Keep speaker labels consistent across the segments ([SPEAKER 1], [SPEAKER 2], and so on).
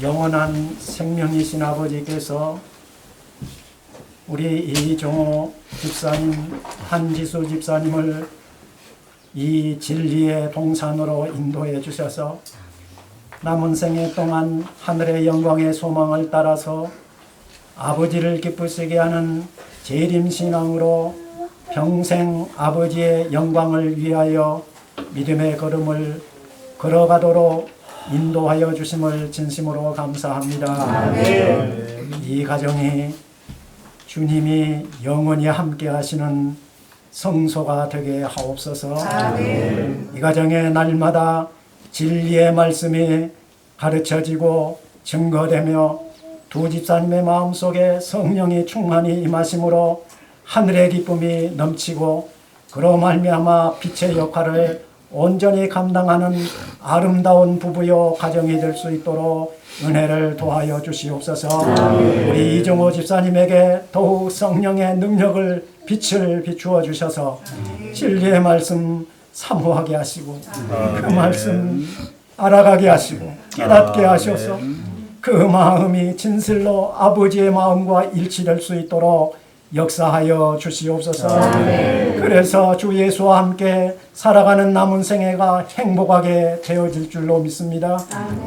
[SPEAKER 1] 영원한 생명이신 아버지께서 우리 이종호 집사님, 한지수 집사님을 이 진리의 동산으로 인도해 주셔서 남은 생애 동안 하늘의 영광의 소망을 따라서 아버지를 기쁘시게 하는 재림신앙으로 평생 아버지의 영광을 위하여 믿음의 걸음을 걸어가도록 인도하여 주심을 진심으로 감사합니다. 이 가정이 주님이 영원히 함께 하시는 성소가 되게 하옵소서. 이 가정에 날마다 진리의 말씀이 가르쳐지고 증거되며 두 집사님의 마음속에 성령이 충만히 임하심으로 하늘의 기쁨이 넘치고 그로 말미암아 빛의 역할을 온전히 감당하는 아름다운 부부요 가정이 될 수 있도록 은혜를 도하여 주시옵소서. 우리 이종호 집사님에게 더욱 성령의 능력을 빛을 비추어 주셔서 진리의 말씀 사모하게 하시고 그 말씀 알아가게 하시고 깨닫게 하셔서. 그 마음이 진실로 아버지의 마음과 일치될 수 있도록 역사하여 주시옵소서. 그래서 주 예수와 함께 살아가는 남은 생애가 행복하게 되어질 줄로 믿습니다.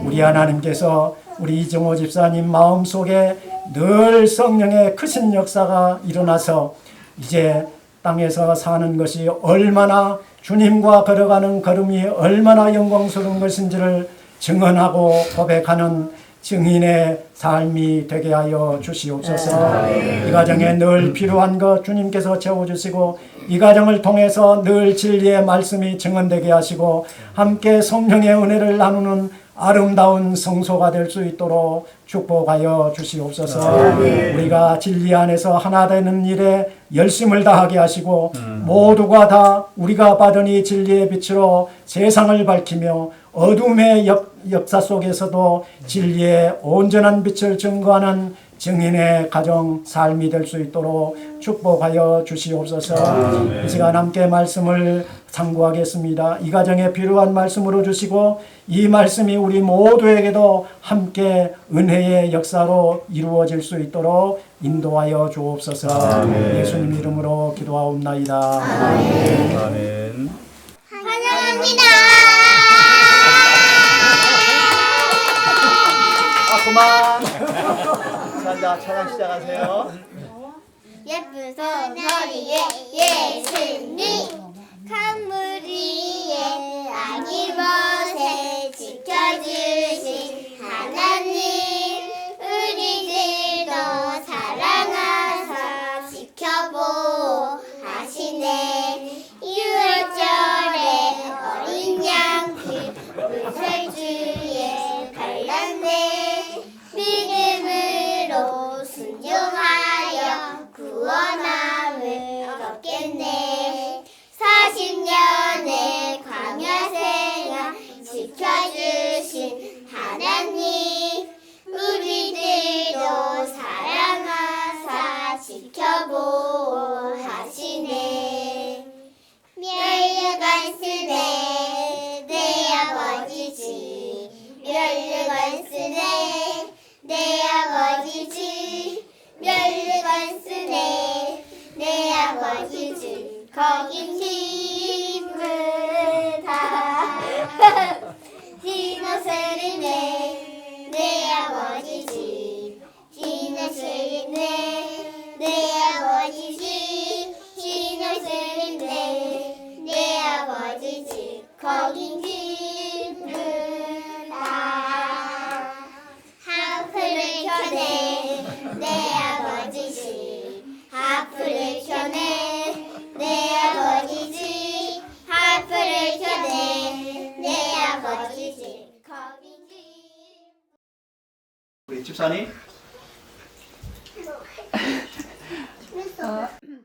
[SPEAKER 1] 우리 하나님께서 우리 이정호 집사님 마음 속에 늘 성령의 크신 역사가 일어나서 이제 땅에서 사는 것이 얼마나 주님과 걸어가는 걸음이 얼마나 영광스러운 것인지를 증언하고 고백하는 증인의 삶이 되게 하여 주시옵소서. 이 가정에 늘 필요한 것 주님께서 채워주시고 이 가정을 통해서 늘 진리의 말씀이 증언되게 하시고 함께 성령의 은혜를 나누는 아름다운 성소가 될 수 있도록 축복하여 주시옵소서. 우리가 진리 안에서 하나 되는 일에 열심을 다하게 하시고 모두가 다 우리가 받은 이 진리의 빛으로 세상을 밝히며 어둠의 역, 역사 속에서도 진리의 온전한 빛을 증거하는 증인의 가정 삶이 될 수 있도록 축복하여 주시옵소서. 이 시간 함께 말씀을 상고하겠습니다. 이 가정에 필요한 말씀으로 주시고 이 말씀이 우리 모두에게도 함께 은혜의 역사로 이루어질 수 있도록 인도하여 주옵소서. 예수님 이름으로 기도하옵나이다.
[SPEAKER 2] 아멘.
[SPEAKER 3] 환영
[SPEAKER 2] 아 그만. 자, 자 찬양 시작하세요.
[SPEAKER 3] 예쁜 손허리에 예수님 강물 위에 아기 벗에 지켜주신 하나님 거긴 힘을 다 하프를 켜내 내 아버지지. 하프를 켜내 내 아버지지. 하프를 켜내 내 아버지지. 거기지
[SPEAKER 2] 우리 집사님.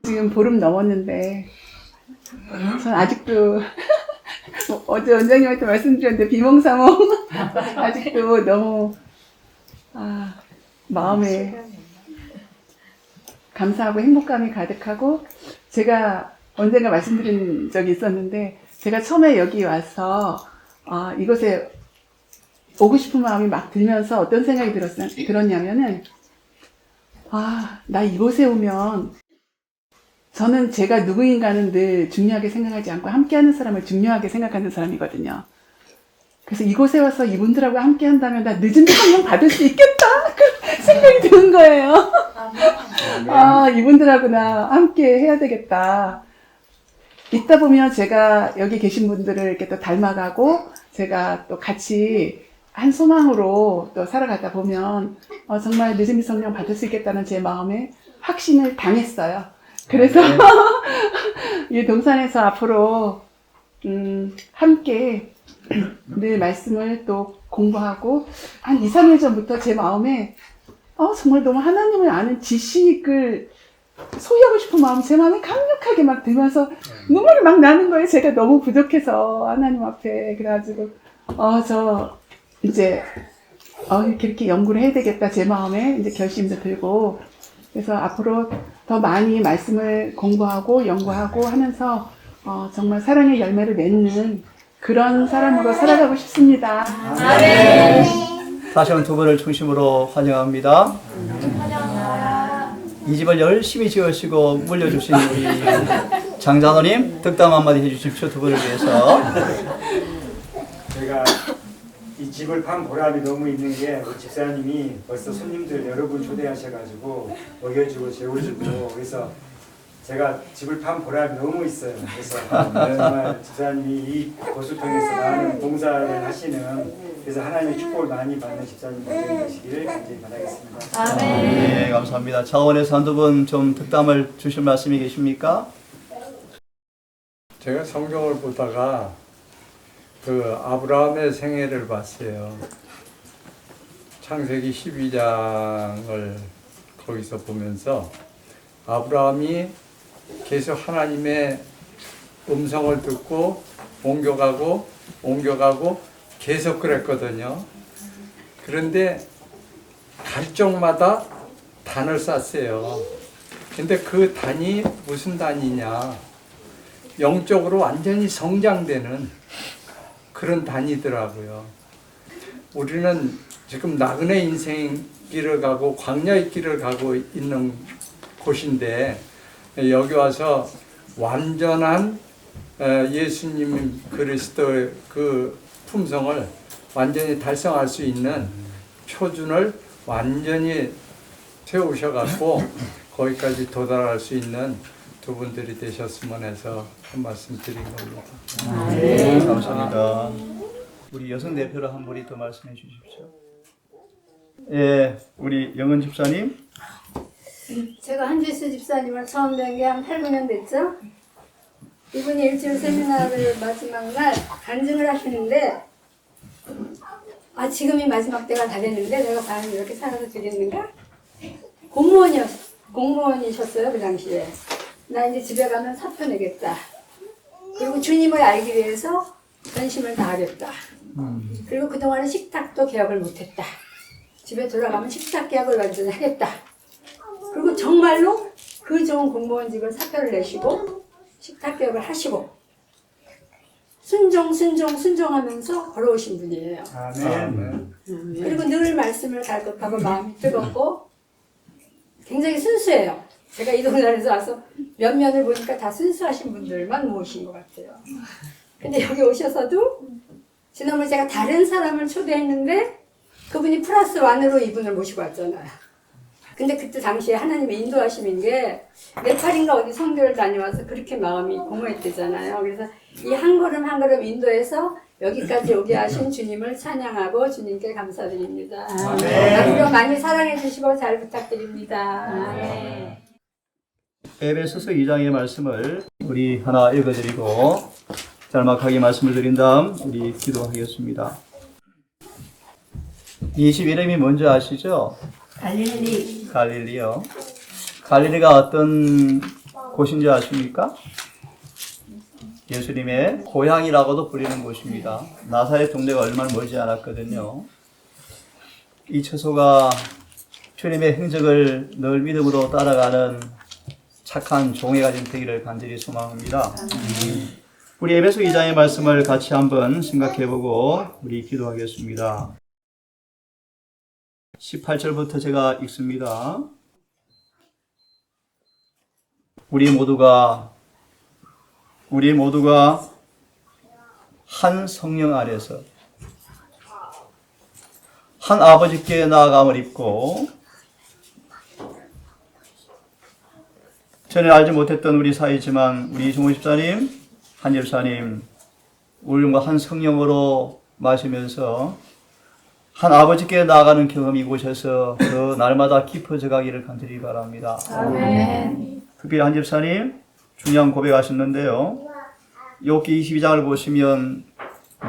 [SPEAKER 4] 지금 보름 넘었는데 전 아직도 뭐 어제 원장님한테 말씀드렸는데 비몽사몽. 아직도 너무 아, 마음에 감사하고 행복감이 가득하고 제가 언젠가 말씀드린 적이 있었는데 제가 처음에 여기 와서 아, 이곳에 오고 싶은 마음이 막 들면서 어떤 생각이 들었, 들었냐면은, 아, 나 이곳에 오면, 저는 제가 누구인가는 늘 중요하게 생각하지 않고 함께하는 사람을 중요하게 생각하는 사람이거든요. 그래서 이곳에 와서 이분들하고 함께 한다면 나 늦은 성령 받을 수 있겠다! 그 생각이 드는 거예요. 아, 이분들하고 나 함께 해야 되겠다. 있다 보면 제가 여기 계신 분들을 이렇게 또 닮아가고 제가 또 같이 한 소망으로 또 살아가다 보면 어, 정말 늦은 성령 받을 수 있겠다는 제 마음에 확신을 당했어요. 그래서 이 동산에서 앞으로 음, 함께 늘 말씀을 또 공부하고 한 2, 3일 전부터 제 마음에 어, 정말 너무 하나님을 아는 지식을 소유하고 싶은 마음이 제 마음에 강력하게 막 들면서 눈물이 막 나는 거예요. 제가 너무 부족해서 하나님 앞에. 그래가지고 어 저 이제 어 이렇게 이렇게 연구를 해야 되겠다. 제 마음에 이제 결심도 들고. 그래서 앞으로 더 많이 말씀을 공부하고 연구하고 하면서 어 정말 사랑의 열매를 맺는 그런 사람으로 살아가고 싶습니다.
[SPEAKER 2] 다시 한번 두 분을 중심으로 환영합니다. 이 집을 열심히 지으시고 물려주신 우리 장장로님 득담 한마디 해주십시오. 두 분을 위해서.
[SPEAKER 5] 이 집을 판 보람이 너무 있는 게 우리 집사님이 벌써 손님들 여러 분 초대하셔가지고 먹여주고 재워주고 그래서 제가 집을 판 보람이 너무 있어요. 그래서 정말 집사님이 이 고수통에서 많은 봉사를 하시는 그래서 하나님의 축복을 많이 받는 집사님 되시기를 간절히 바라겠습니다.
[SPEAKER 2] 네, 감사합니다. 차원에서 한두 분 좀 득담을 주실 말씀이 계십니까?
[SPEAKER 6] 제가 성경을 보다가 그 아브라함의 생애를 봤어요. 창세기 12장을 거기서 보면서 아브라함이 계속 하나님의 음성을 듣고 옮겨가고 옮겨가고 계속 그랬거든요. 그런데 갈 적마다 단을 쌌어요. 근데 그 단이 무슨 단이냐? 영적으로 완전히 성장되는 그런 단위더라고요. 우리는 지금 나그네 인생 길을 가고 광야의 길을 가고 있는 곳인데 여기 와서 완전한 에, 예수님 그리스도의 그 품성을 완전히 달성할 수 있는 표준을 완전히 세우셔갖고 거기까지 도달할 수 있는 두 분들이 되셨으면 해서 한 말씀 드린 겁니다.
[SPEAKER 2] 네, 감사합니다. 우리 여성 대표로 한 분이 더 말씀해 주십시오. 예, 우리 영은 집사님.
[SPEAKER 7] 제가 한지수 집사님을 처음 뵌 게 한 8, 9년 됐죠? 이분이 일주일 세미나를 마지막 날 간증을 하시는데 아 지금이 마지막 때가 다 됐는데 내가 과연 이렇게 살아서 되겠는가? 공무원이었, 공무원이셨어요 그 당시에 나 이제 집에 가면 사표 내겠다 그리고 주님을 알기 위해서 전심을 다하겠다 그리고 그동안은 식탁도 개혁을 못했다 집에 돌아가면 식탁 개혁을 완전히 하겠다 그리고 정말로 그 좋은 공무원직을 사표를 내시고 식탁 개혁을 하시고 순종 순종 순종하면서 걸어오신 분이에요.
[SPEAKER 5] 아멘.
[SPEAKER 7] 그리고 늘 말씀을 갈급하고 마음이 뜨겁고 굉장히 순수해요. 제가 이 동산에서 와서 몇 면을 보니까 다 순수하신 분들만 모으신 것 같아요. 근데 여기 오셔서도 지난번에 제가 다른 사람을 초대했는데 그분이 플러스 원으로 이분을 모시고 왔잖아요. 근데 그때 당시에 하나님의 인도하심인 게 네팔인가 어디 성교를 다녀와서 그렇게 마음이 공허했대잖아요. 그래서 이 한 걸음 한 걸음 인도해서 여기까지 오게 하신 주님을 찬양하고 주님께 감사드립니다. 앞으로 많이 사랑해 주시고 잘 부탁드립니다. 네.
[SPEAKER 2] 에베소서 2장의 말씀을 우리 하나 읽어드리고 짤막하게 말씀을 드린 다음 우리 기도하겠습니다. 이집 이름이 뭔지 아시죠? 갈릴리. 갈릴리요. 갈릴리가 어떤 곳인지 아십니까? 예수님의 고향이라고도 불리는 곳입니다. 나사렛 동네가 얼마 멀지 않았거든요. 이 처소가 주님의 행적을 늘 믿음으로 따라가는 착한 종회가 좀 되기를 간절히 소망합니다. 우리 에베소 2장의 말씀을 같이 한번 생각해보고 우리 기도하겠습니다. 18절부터 제가 읽습니다. 우리 모두가 우리 모두가 한 성령 아래서 한 아버지께 나아감을 입고 전에 알지 못했던 우리 사이지만 우리 이종호 집사님, 한 집사님, 우리과 한 성령으로 마시면서 한 아버지께 나아가는 경험이 이곳에서 그 날마다 깊어져 가기를 간절히 바랍니다. 특별히 한 집사님 중요한 고백하셨는데요. 욥기 22장을 보시면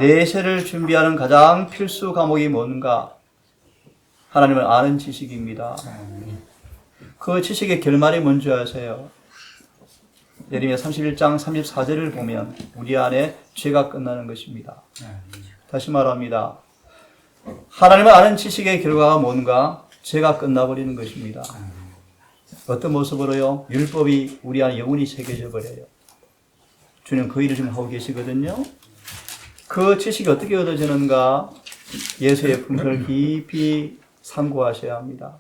[SPEAKER 2] 내세를 준비하는 가장 필수 과목이 뭔가 하나님을 아는 지식입니다. 그 지식의 결말이 뭔지 아세요? 예레미야 31장 34절을 보면 우리 안에 죄가 끝나는 것입니다. 다시 말합니다. 하나님을 아는 지식의 결과가 뭔가 죄가 끝나버리는 것입니다. 어떤 모습으로요? 율법이 우리 안에 영원히 새겨져 버려요. 주님 그 일을 지금 하고 계시거든요. 그 지식이 어떻게 얻어지는가? 예수의 품성을 깊이 상고하셔야 합니다.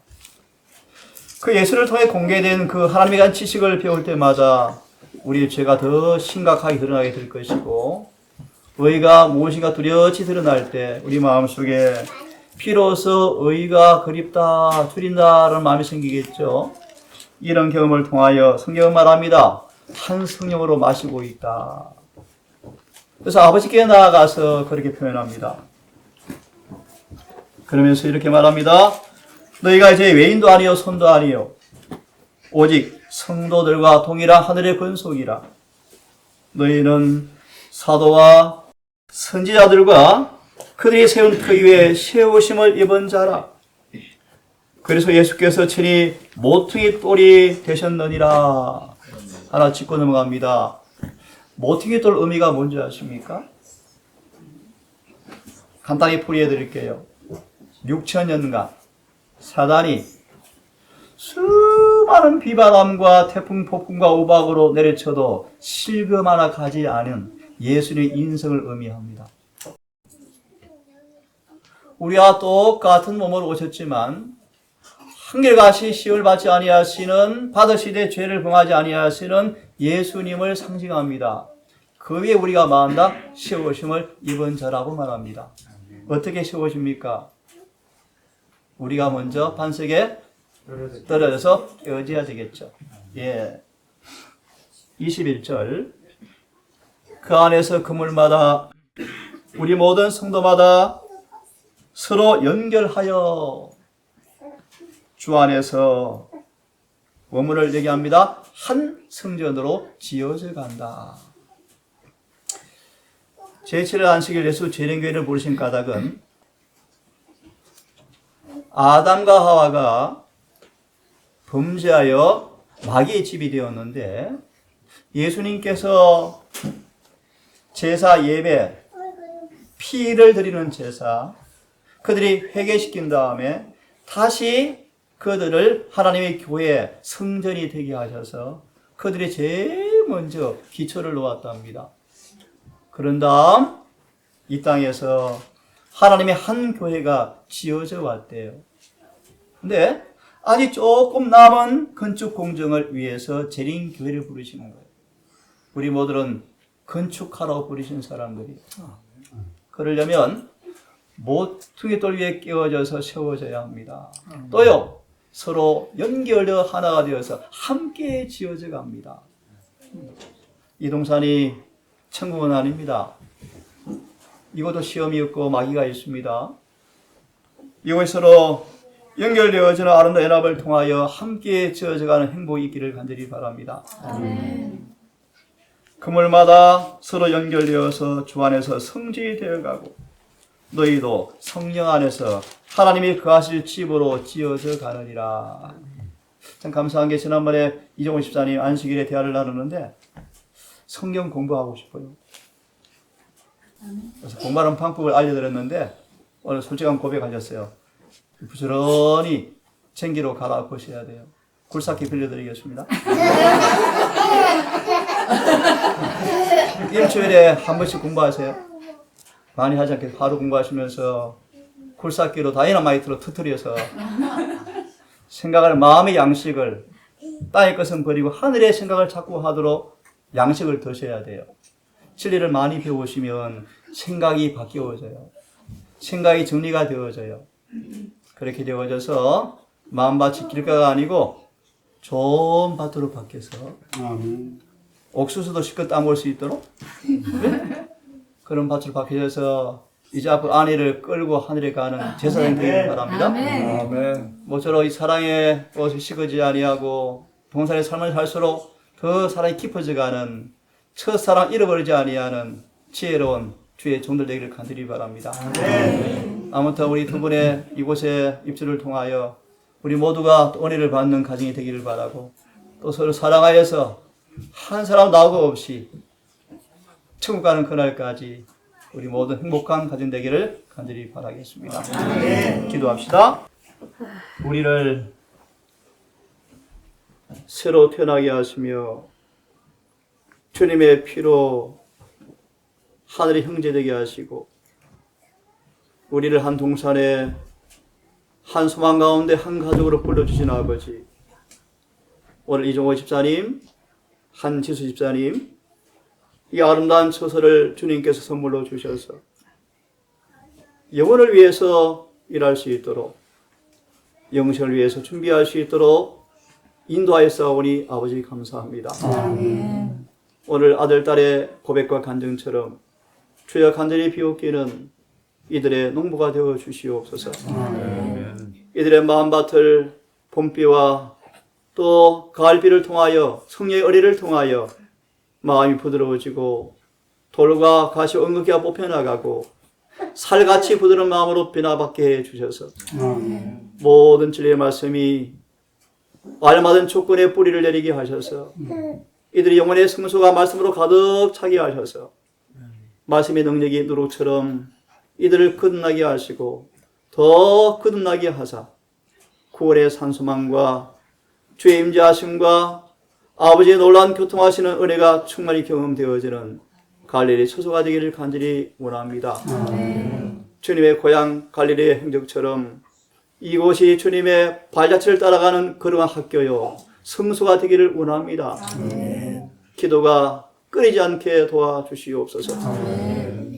[SPEAKER 2] 그 예수를 통해 공개된 그 하나님에 대한 지식을 배울 때마다 우리의 죄가 더 심각하게 드러나게 될 것이고 의가 무엇인가 뚜렷이 드러날 때 우리 마음속에 비로소 의가 그립다 줄인다라는 마음이 생기겠죠. 이런 경험을 통하여 성경은 말합니다. 한 성령으로 마시고 있다. 그래서 아버지께 나아가서 그렇게 표현합니다. 그러면서 이렇게 말합니다. 너희가 이제 외인도 아니요 손도 아니요 오직 성도들과 동일한 하늘의 권속이라. 너희는 사도와 선지자들과 그들이 세운 터 위에 세우심을 입은 자라. 그래서 예수께서 친히 모퉁이 똘이 되셨느니라. 하나 짚고 넘어갑니다. 모퉁이 똘 의미가 뭔지 아십니까? 간단히 풀이해 드릴게요. 6천년간 사단이 수 많은 비바람과 태풍, 폭풍과 우박으로 내려쳐도 실금 하나 가지 않은 예수의 인성을 의미합니다. 우리와 똑같은 몸으로 오셨지만 한결같이 시을 받지 아니하시는 받으시되 죄를 범하지 아니하시는 예수님을 상징합니다. 그 위에 우리가 마한다 세우심을 입은 자라고 말합니다. 어떻게 세우십니까? 우리가 먼저 반석에 떨어져서 깨어져야 되겠죠. 예. 21절. 그 안에서 그물마다 우리 모든 성도마다 서로 연결하여 주 안에서 원문을 얘기합니다. 한 성전으로 지어져 간다. 제7일 안식일 예수 재림교회를 부르신 까닭은 아담과 하와가 범죄하여 마귀의 집이 되었는데 예수님께서 제사 예배 피를 드리는 제사 그들이 회개시킨 다음에 다시 그들을 하나님의 교회 성전이 되게 하셔서 그들이 제일 먼저 기초를 놓았답니다. 그런 다음 이 땅에서 하나님의 한 교회가 지어져 왔대요. 근데 아직 조금 남은 건축 공정을 위해서 재림 교회를 부르시는 거예요. 우리 모두는 건축하라고 부르신 사람들이. 그러려면 모퉁이 돌 위에 끼워져서 세워져야 합니다. 또요 서로 연결되어 하나가 되어서 함께 지어져 갑니다. 이 동산이 천국은 아닙니다. 이것도 시험이 없고 마귀가 있습니다. 이곳으로 연결되어지는 아름다운 연합을 통하여 함께 지어져가는 행복이 있기를 간절히 바랍니다. 그물마다 서로 연결되어서 주 안에서 성지되어가고 너희도 성령 안에서 하나님이 거하실 집으로 지어져 가느니라. 참 감사한 게 지난번에 이종훈 집사님 안식일에 대화를 나누는데 성경 공부하고 싶어요. 그래서 공부하는 방법을 알려드렸는데 오늘 솔직한 고백하셨어요. 부지런히 챙기로 갈아 보셔야 돼요. 굴삭기 빌려드리겠습니다. 일주일에 한 번씩 공부하세요. 많이 하지 않게 하루 공부하시면서 굴삭기로 다이너마이트로 터뜨려서 생각을 마음의 양식을 땅의 것은 버리고 하늘의 생각을 자꾸 하도록 양식을 드셔야 돼요. 진리를 많이 배우시면 생각이 바뀌어져요. 생각이 정리가 되어져요. 그렇게 되어져서 마음밭이 길가가 아니고 좋은 밭으로 바뀌어서 옥수수도 실컷 따먹을 수 있도록 네? 그런 밭으로 바뀌어서 이제 앞으로 아내를 끌고 하늘에 가는 제사장이 되기를 바랍니다.
[SPEAKER 6] 아멘.
[SPEAKER 2] 모쪼록 이 사랑의 꽃이 식어지 아니하고 동산의 삶을 살수록 더 사랑이 깊어져가는 첫사랑 잃어버리지 아니하는 지혜로운 주의 종들 되기를 간절히 바랍니다. 아무튼 우리 두 분의 이곳에 입주를 통하여 우리 모두가 또 은혜를 받는 가정이 되기를 바라고 또 서로 사랑하여서 한 사람 나오고 없이 천국 가는 그날까지 우리 모두 행복한 가정 되기를 간절히 바라겠습니다. 기도합시다. 우리를 새로 태어나게 하시며 주님의 피로 하늘의 형제 되게 하시고 우리를 한 동산에 한 소망 가운데 한 가족으로 불러주신 아버지 오늘 이종호 집사님 한지수 집사님 이 아름다운 처소를 주님께서 선물로 주셔서 영혼을 위해서 일할 수 있도록 영생을 위해서 준비할 수 있도록 인도하였사오니 아버지 감사합니다. 오늘 아들, 딸의 고백과 간증처럼 주여 간절히 비웃기는 이들의 농부가 되어 주시옵소서. 이들의 마음밭을 봄비와 또 가을비를 통하여 성령의 의리를 통하여 마음이 부드러워지고 돌과 가시 엉극기가 뽑혀나가고 살같이 부드러운 마음으로 변화받게 해 주셔서 모든 진리의 말씀이 알맞은 조건에 뿌리를 내리게 하셔서 이들이 영혼의 성소가 말씀으로 가득 차게 하셔서 말씀의 능력이 누룩처럼 이들을 거듭나게 하시고 더 거듭나게 하사 구원의 산소망과 주의 임재하심과 아버지의 놀라운 교통하시는 은혜가 충만히 경험되어지는 갈릴리 처소가 되기를 간절히 원합니다. 주님의 고향 갈릴리의 행적처럼 이곳이 주님의 발자취를 따라가는 그러한 학교요 성소가 되기를 원합니다. 기도가 끊이지 않게 도와주시옵소서.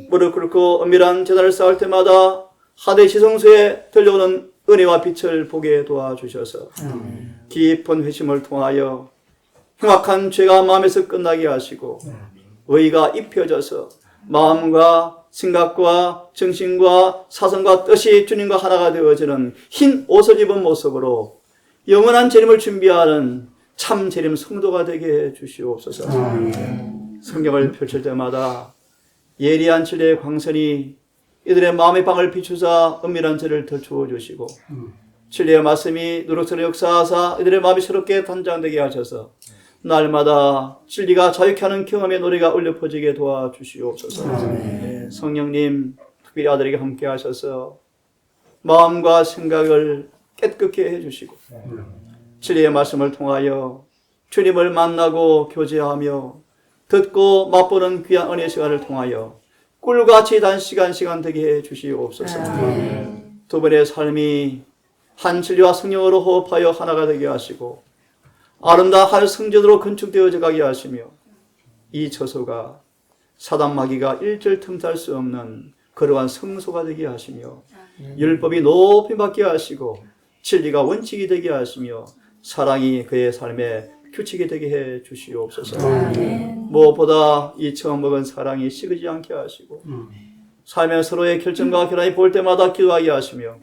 [SPEAKER 2] 무릎 꿇고 엄밀한 제단을 쌓을 때마다 하대 시성소에 들려오는 은혜와 빛을 보게 도와주셔서 깊은 회심을 통하여 흉악한 죄가 마음에서 끝나게 하시고 의가 입혀져서 마음과 생각과 정신과 사성과 뜻이 주님과 하나가 되어지는 흰 옷을 입은 모습으로 영원한 재림을 준비하는 참 재림 성도가 되게 해 주시옵소서. 성경을 펼칠 때마다 예리한 진리의 광선이 이들의 마음의 방을 비추사 은밀한 죄를 덜추어 주시고 진리의 말씀이 누룩스러 역사하사 이들의 마음이 새롭게 단장되게 하셔서 날마다 진리가 자유케 하는 경험의 노래가 울려 퍼지게 도와주시옵소서. 네, 성령님 특별히 아들에게 함께 하셔서 마음과 생각을 깨끗게 해주시고 진리의 말씀을 통하여 주님을 만나고 교제하며 듣고 맛보는 귀한 은혜 시간을 통하여 꿀같이 단 시간 시간 되게 해 주시옵소서. 두 분의 삶이 한 진리와 성령으로 호흡하여 하나가 되게 하시고 아름다운 성전으로 건축되어져 가게 하시며 이 처소가 사단 마귀가 일절 틈탈 수 없는 그러한 성소가 되게 하시며 율법이 높이 받게 하시고 진리가 원칙이 되게 하시며 사랑이 그의 삶에 규칙이 되게 해 주시옵소서. 무엇보다 이 처음 먹은 사랑이 식지 않게 하시고 삶의 서로의 결정과 결함이 볼 때마다 기도하게 하시며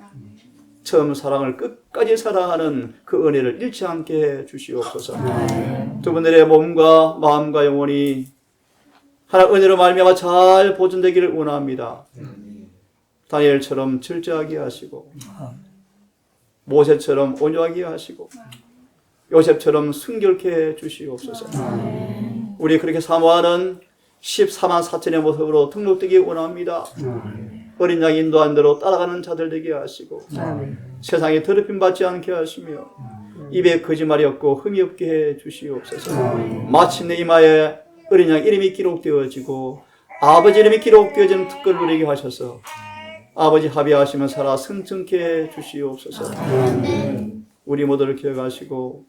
[SPEAKER 2] 처음 사랑을 끝까지 사랑하는 그 은혜를 잃지 않게 해 주시옵소서. 두 분들의 몸과 마음과 영혼이 하나 은혜로 말미암아 잘 보존되기를 원합니다. 다니엘처럼 철저하게 하시고 모세처럼 온유하게 하시고 요셉처럼 순결케 해 주시옵소서. 우리 그렇게 사모하는 14만 4천의 모습으로 등록되기 원합니다. 어린 양 인도한 대로 따라가는 자들 되게 하시고 세상에 더럽힘 받지 않게 하시며 입에 거짓말이 없고 흠이 없게 해 주시옵소서. 마침내 이마에 어린 양 이름이 기록되어지고 아버지 이름이 기록되어지는 특권을 누리게 하셔서 아버지 합의하시면 살아 승천케 해 주시옵소서. 우리 모두를 기억하시고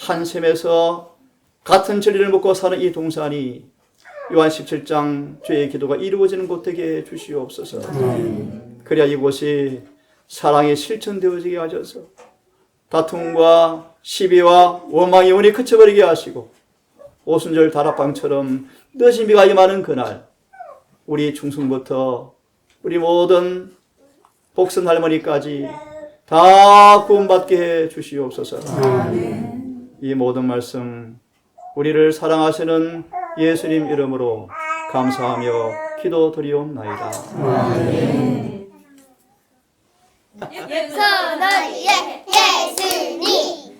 [SPEAKER 2] 한 셈에서 같은 진리를 먹고 사는 이 동산이 요한 17장 죄의 기도가 이루어지는 곳 되게 해 주시옵소서. 그래야 이곳이 사랑이 실천되어지게 하셔서 다툼과 시비와 원망이 영원히 그쳐버리게 하시고 오순절 다락방처럼 늦은 비가 임하는 그날 우리 중승부터 우리 모든 복선 할머니까지 다 구원받게 해 주시옵소서. 이 모든 말씀 우리를 사랑하시는 예수님 이름으로 감사하며 기도드리옵나이다.
[SPEAKER 3] 선언의 예수님